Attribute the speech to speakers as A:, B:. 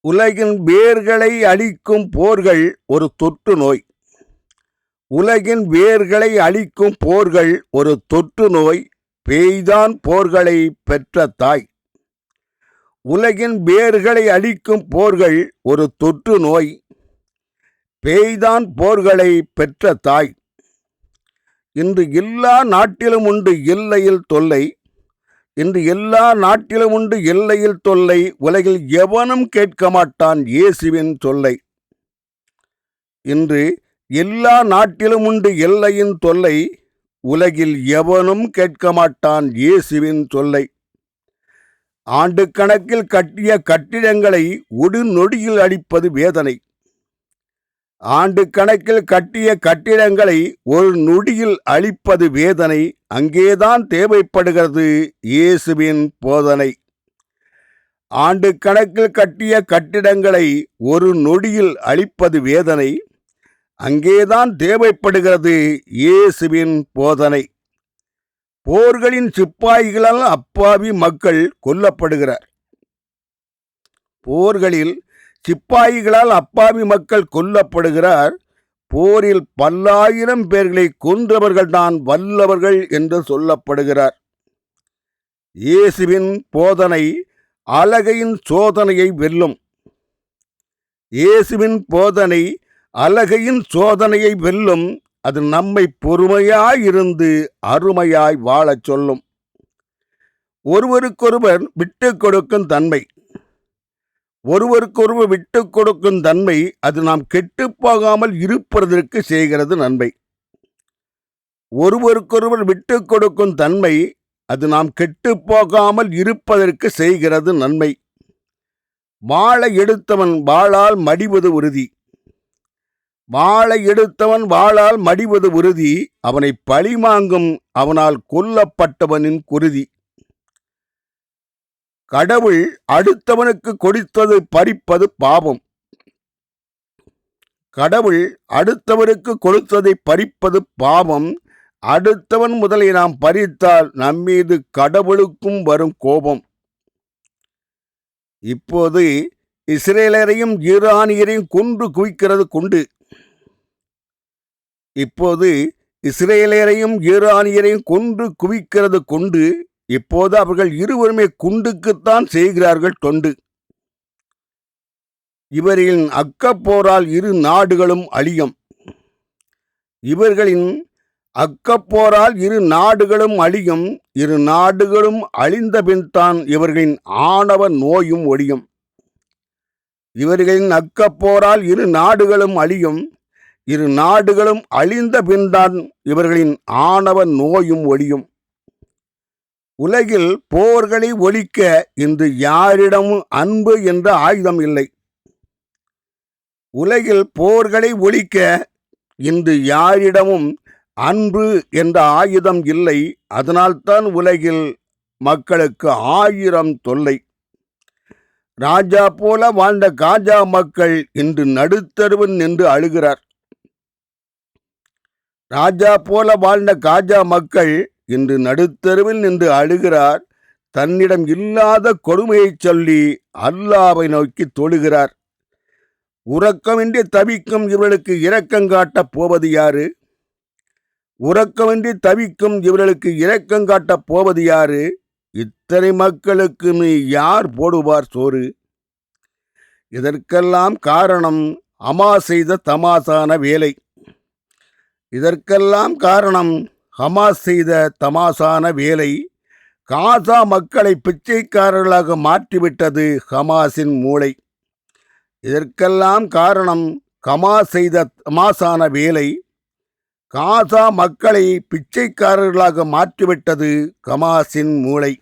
A: உலகின் வேர்களை அழிக்கும் போர்கள் ஒரு தொற்று நோய். உலகின் வேர்களை அழிக்கும் போர்கள் ஒரு தொற்று நோய் பேய்தான் போர்களை பெற்ற தாய். உலகின் வேர்களை அழிக்கும் போர்கள் ஒரு தொற்று நோய் பேய்தான் போர்களை பெற்ற தாய். இன்று எல்லா நாட்டிலும் உண்டு இல்லையில் தொல்லை இன்று எல்லா நாட்டிலும் உண்டு எல்லையில் தொல்லை உலகில் எவனும் கேட்க மாட்டான் இயேசுவின் சொல்லை இன்று எல்லா நாட்டிலும் உண்டு எல்லையின் தொல்லை உலகில் எவனும் கேட்க மாட்டான் இயேசுவின் தொல்லை. ஆண்டு கணக்கில் கட்டிய கட்டிடங்களை ஒரு நொடியில் அடிப்பது வேதனை. ஆண்டு கணக்கில் கட்டிய கட்டிடங்களை ஒரு நொடியில் அழிப்பது வேதனை அங்கேதான் தேவைப்படுகிறது இயேசுவின் போதனை. ஆண்டு கணக்கில் கட்டிய கட்டிடங்களை ஒரு நொடியில் அழிப்பது வேதனை அங்கேதான் தேவைப்படுகிறது இயேசுவின் போதனை. போர்களின் சிப்பாய்களால் அப்பாவி மக்கள் கொல்லப்படுகிறார். போர்களில் சிப்பாய்களால் அப்பாவி மக்கள் கொல்லப்படுகிறார். போரில் பல்லாயிரம் பேர்களை கொன்றவர்கள் தான் வல்லவர்கள் என்று சொல்லப்படுகிறார். இயேசுவின் போதனை அழகையின் சோதனையை வெல்லும். இயேசுவின் போதனை அழகையின் சோதனையை வெல்லும். அது நம்மை பொறுமையாயிருந்து அருமையாய் வாழச் சொல்லும். ஒருவருக்கொருவர் விட்டு கொடுக்கும் தன்மை. ஒருவருக்கொருவர் விட்டு கொடுக்கும் தன்மை அது நாம் கெட்டுப்போகாமல் இருப்பதற்கு செய்கிறது நன்மை. ஒருவருக்கொருவர் விட்டு கொடுக்கும் தன்மை அது நாம் கெட்டுப்போகாமல் இருப்பதற்கு செய்கிறது நன்மை. வாழ எடுத்தவன் வாழால் மடிவது உறுதி. வாழை எடுத்தவன் வாழால் மடிவது உறுதி. அவனை பழிமாங்கும் அவனால் கொல்லப்பட்டவனின் குருதி. கடவுள் அடுத்தவனுக்கு கொடுத்தது பறிப்பது பாவம். கடவுள் அடுத்தவனுக்கு கொடுத்ததை பறிப்பது பாவம். அடுத்தவன் முதலை நாம் பறித்தால் நம்மீது கடவுளுக்கும் வரும் கோபம். இப்போது இஸ்ரேலரையும் ஈரானியரையும் கொன்று குவிக்கிறது கொண்டு. இப்போது இஸ்ரேலரையும் ஈரானியரையும் கொன்று குவிக்கிறது கொண்டு. இப்போது அவர்கள் இருவருமே குண்டுக்குத்தான் செய்கிறார்கள் தொண்டு. இவர்களின் அக்கப்போரால் இரு நாடுகளும் அழியும். இவர்களின் அக்கப்போரால் இரு நாடுகளும் அழியும். இரு நாடுகளும் அழிந்த பின்தான் இவர்களின் ஆணவ நோயும் ஒழியும் இவர்களின் அக்கப்போரால் இரு நாடுகளும் அழியும். இரு நாடுகளும் அழிந்த பின்தான் இவர்களின் ஆணவ நோயும் ஒழியும் உலகில் போர்களை ஒழிக்க இன்று யாரிடமும் அன்பு என்ற ஆயுதம் இல்லை. உலகில் போர்களை ஒழிக்க இன்று யாரிடமும் அன்பு என்ற ஆயுதம் இல்லை. அதனால்தான் உலகில் மக்களுக்கு ஆயிரம் தொல்லை. ராஜா போல வாழ்ந்த காஜா மக்கள் இன்று நடுத்தருவன் என்று அழுகிறார். ராஜா போல வாழ்ந்த காஜா மக்கள் இன்று நடுத்தருவில் நின்று அழுகிறார். தன்னிடம் இல்லாத கொடுமையைச் சொல்லி அல்லாவை நோக்கி தொழுகிறார். உறக்கமின்றி தவிக்கும் இவர்களுக்கு இரக்கங்காட்டப் போவது யாரு? உறக்கமின்றி தவிக்கும் இவர்களுக்கு இரக்கங்காட்டப் போவது யாரு? இத்தனை மக்களுக்கு நீ யார் போடுவார் சோறு? இதற்கெல்லாம் காரணம் அமா செய்த தமாசான வேலை. இதற்கெல்லாம் காரணம் ஹமாஸ் செய்த தமாசான வேலை காசா மக்களை பிச்சைக்காரர்களாக மாற்றிவிட்டது ஹமாஸின் மூளை. இதற்கெல்லாம் காரணம் ஹமாஸ் செய்த தமாசான வேலை காசா மக்களை பிச்சைக்காரர்களாக மாற்றிவிட்டது ஹமாஸின் மூளை.